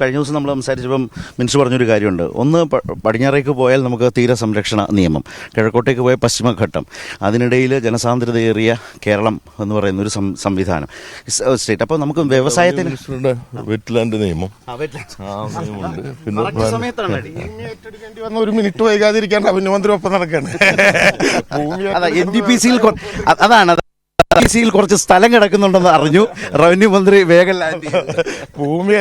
കഴിഞ്ഞ ദിവസം നമ്മൾ സംസാരിച്ചപ്പം മിനിസ്റ്റർ പറഞ്ഞൊരു കാര്യമുണ്ട്. ഒന്ന് പടിഞ്ഞാറേക്ക് പോയാൽ നമുക്ക് തീര സംരക്ഷണ നിയമം കിഴക്കോട്ടേക്ക് പോയ പശ്ചിമഘട്ടം അതിനിടയിൽ ജനസാന്ദ്രതയേറിയ കേരളം എന്ന് പറയുന്ന ഒരു സംവിധാനം. സ്റ്റേറ്റ്. അപ്പോൾ നമുക്ക് വ്യവസായത്തിന് വെറ്റ്ലാൻഡ് നിയമം. പിന്നെ ഒരു മിനിറ്റ് വൈകാതിരിക്കാൻ റവന്യൂ മന്ത്രി ഒപ്പം നടക്കാണ്. ഭൂമി അതാ എൻ ഡി പി സിയിൽ അതാണ്. അത് സിയിൽ കുറച്ച് സ്ഥലം കിടക്കുന്നുണ്ടെന്ന് അറിഞ്ഞു റവന്യൂ മന്ത്രി വേഗം ലാൻഡ്. ഭൂമി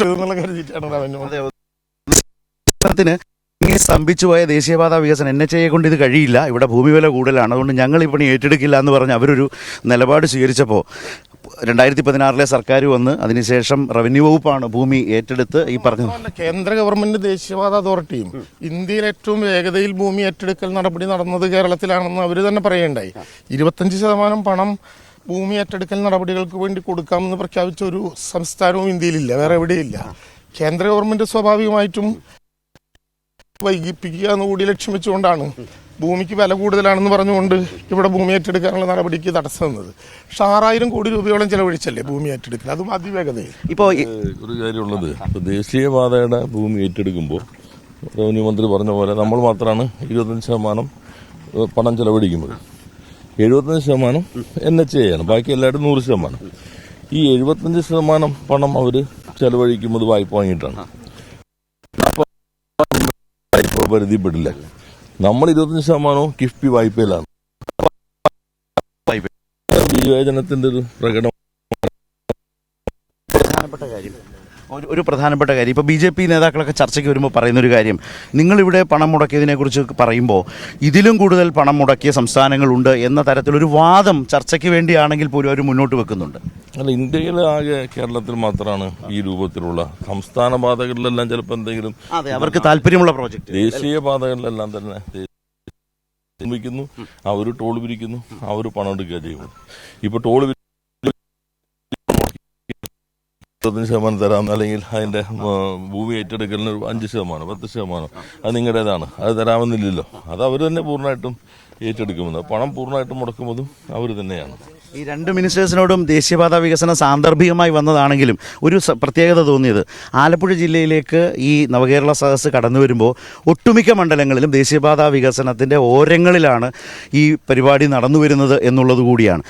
കരുതിയിട്ടാണ് ഇങ്ങനെ സ്തംഭിച്ചു പോയ ദേശീയപാത വികസനം എൻ എച്ച് ഐയെ കൊണ്ട് ഇത് കഴിയില്ല. ഇവിടെ ഭൂമി വില കൂടുതലാണ്. അതുകൊണ്ട് ഞങ്ങൾ ഈ പണി ഏറ്റെടുക്കില്ല എന്ന് പറഞ്ഞ് അവരൊരു നിലപാട് സ്വീകരിച്ചപ്പോൾ രണ്ടായിരത്തി പതിനാറിലെ സർക്കാർ വന്ന് അതിനുശേഷം റവന്യൂ വകുപ്പാണ് ഭൂമി ഏറ്റെടുത്ത് ഈ പറഞ്ഞത്. കേന്ദ്ര ഗവൺമെന്റ് ദേശീയപാത അതോറിറ്റിയും ഇന്ത്യയിൽ ഏറ്റവും വേഗതയിൽ ഭൂമി ഏറ്റെടുക്കൽ നടപടി നടന്നത് കേരളത്തിലാണെന്ന് അവർ തന്നെ പറയുണ്ടായി. ഇരുപത്തഞ്ച് ശതമാനം പണം ഭൂമി ഏറ്റെടുക്കൽ നടപടികൾക്ക് വേണ്ടി കൊടുക്കാമെന്ന് പ്രഖ്യാപിച്ച ഒരു സംസ്ഥാനവും ഇന്ത്യയിലില്ല വേറെ എവിടെയില്ല. കേന്ദ്ര ഗവൺമെന്റ് സ്വാഭാവികമായിട്ടും വൈകിപ്പിക്കുക എന്ന് കൂടി ലക്ഷ്യം വെച്ചുകൊണ്ടാണ് ഭൂമിക്ക് വില കൂടുതലാണെന്ന് പറഞ്ഞുകൊണ്ട് ഇവിടെ ഭൂമി ഏറ്റെടുക്കാനുള്ള നടപടിക്ക് തടസ്സം നിന്നത് പക്ഷെ ആറായിരം കോടി രൂപയോളം ചെലവഴിച്ചല്ലേ ഭൂമി ഏറ്റെടുക്കൽ? അതും അതിവേഗതയിൽ. ഇപ്പോൾ ഒരു കാര്യമുള്ളത് ദേശീയപാതയുടെ ഭൂമി ഏറ്റെടുക്കുമ്പോൾ റവന്യൂ മന്ത്രി പറഞ്ഞ പോലെ നമ്മൾ മാത്രമാണ് ഇരുപത്തഞ്ച് ശതമാനം പണം ചെലവഴിക്കുന്നത്. എഴുപത്തഞ്ച് ശതമാനം എൻ എച്ച് ആണ്. ബാക്കി എല്ലാവരും നൂറ് ശതമാനം. ഈ എഴുപത്തഞ്ച് ശതമാനം പണം അവർ ചെലവഴിക്കുന്നത് വായ്പ വാങ്ങിയിട്ടാണ്. വായ്പ പരിധിപ്പെടില്ല. നമ്മൾ ഇരുപത്തഞ്ച് ശതമാനവും കിഫ്ബി വായ്പയിലാണ്. വായ്പ. വിവേചനത്തിന്റെ ഒരു പ്രകടനം ഒരു ഒരു പ്രധാനപ്പെട്ട കാര്യം ഇപ്പോൾ ബി ജെ പി നേതാക്കളൊക്കെ ചർച്ചയ്ക്ക് വരുമ്പോൾ പറയുന്ന ഒരു കാര്യം നിങ്ങളിവിടെ പണം മുടക്കിയതിനെക്കുറിച്ച് പറയുമ്പോൾ ഇതിലും കൂടുതൽ പണം മുടക്കിയ സംസ്ഥാനങ്ങളുണ്ട് എന്ന തരത്തിലൊരു വാദം ചർച്ചയ്ക്ക് വേണ്ടിയാണെങ്കിൽ പോലും അവർ മുന്നോട്ട് വെക്കുന്നുണ്ട് അല്ല ഇന്ത്യയിൽ ആകെ കേരളത്തിൽ മാത്രമാണ് ഈ രൂപത്തിലുള്ള സംസ്ഥാന പാതകളിലെല്ലാം ചിലപ്പോൾ എന്തെങ്കിലും അതെ അവർക്ക് താല്പര്യമുള്ള പ്രോജക്റ്റ് ദേശീയ പാതകളിലെല്ലാം തന്നെ നിർമ്മിക്കുന്നു അവർ ടോൾ പിരിക്കുന്നു അവർ പണം എടുക്കുക ചെയ്യുന്നു ഇപ്പോൾ ടോൾ ഇരുപത്തഞ്ച് ശതമാനം തരാം അല്ലെങ്കിൽ അതിന്റെ ഭൂമി ഏറ്റെടുക്കലിന് ഒരു അഞ്ച് ശതമാനം പത്ത് ശതമാനം. അത് നിങ്ങളുടേതാണ്. അത് തരാമെന്നില്ലല്ലോ. അത് അവർ തന്നെ പൂർണമായിട്ടും ഏറ്റെടുക്കുമെന്ന്. പണം പൂർണമായിട്ടും മുടക്കുന്നതും അവർ തന്നെയാണ്. ഈ രണ്ട് മിനിസ്റ്റേഴ്സിനോടും ദേശീയപാത വികസനം സാന്ദർഭികമായി വന്നതാണെങ്കിലും ഒരു പ്രത്യേകത തോന്നിയത് ആലപ്പുഴ ജില്ലയിലേക്ക് ഈ നവകേരള സദസ് കടന്നു വരുമ്പോൾ ഒട്ടുമിക്ക മണ്ഡലങ്ങളിലും ദേശീയപാത വികസനത്തിന്റെ ഓരങ്ങളിലാണ് ഈ പരിപാടി നടന്നു വരുന്നത് എന്നുള്ളത് കൂടിയാണ്.